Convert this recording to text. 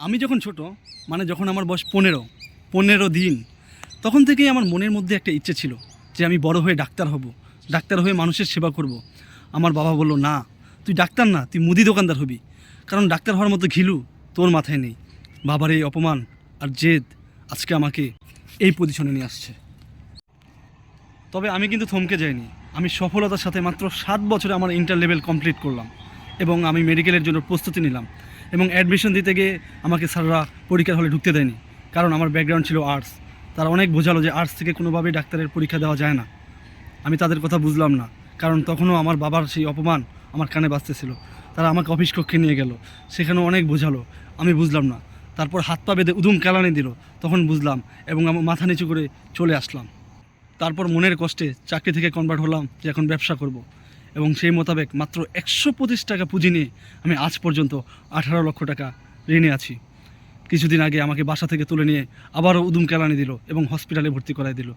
আমি যখন ছোট মানে যখন আমার বয়স পনেরো পনেরো দিন, তখন থেকেই আমার মনের মধ্যে একটা ইচ্ছে ছিল যে আমি বড় হয়ে ডাক্তার হব, ডাক্তার হয়ে মানুষের সেবা করব। আমার বাবা বলল, না, তুই ডাক্তার না, তুই মুদি দোকানদার হবি। কারণ ডাক্তার হওয়ার মতো ঘিলু তোর মাথায় নেই। বাবার এই অপমান আর জেদ আজকে আমাকে এই পজিশনে নিয়ে আসছে। তবে আমি কিন্তু থমকে যাইনি। আমি সফলতার সাথে মাত্র সাত বছরে আমার ইন্টার লেভেল কমপ্লিট করলাম এবং আমি মেডিকেলের জন্য প্রস্তুতি নিলাম। এবং অ্যাডমিশন দিতে গিয়ে আমাকে স্যাররা পরীক্ষার হলে ঢুকতে দেয়নি। কারণ আমার ব্যাকগ্রাউন্ড ছিল আর্টস তারা অনেক বোঝালো যে আর্টস থেকে কোনোভাবেই ডাক্তারের পরীক্ষা দেওয়া যায় না। আমি তাদের কথা বুঝলাম না। কারণ তখনও আমার বাবার সেই অপমান আমার কানে বাজতেছিল। তারা আমাকে অফিস কক্ষে নিয়ে গেল। সেখানেও অনেক বোঝালো। আমি বুঝলাম না। তারপর হাত পা বেঁধে উদুম কেলানি দিল। তখন বুঝলাম এবং আমার মাথা নিচু করে চলে আসলাম। তারপর মনের কষ্টে চাকরি থেকে কনভার্ট হলাম যে এখন ব্যবসা করব। এবং সেই মোতাবেক মাত্র একশো পঁচিশ টাকা পুঁজি নিয়ে আমি আজ পর্যন্ত আঠারো লক্ষ টাকা ঋণে আছি। কিছুদিন আগে আমাকে বাসা থেকে তুলে নিয়ে আবারও উদুম কেলানি দিল এবং হসপিটালে ভর্তি করাই দিল।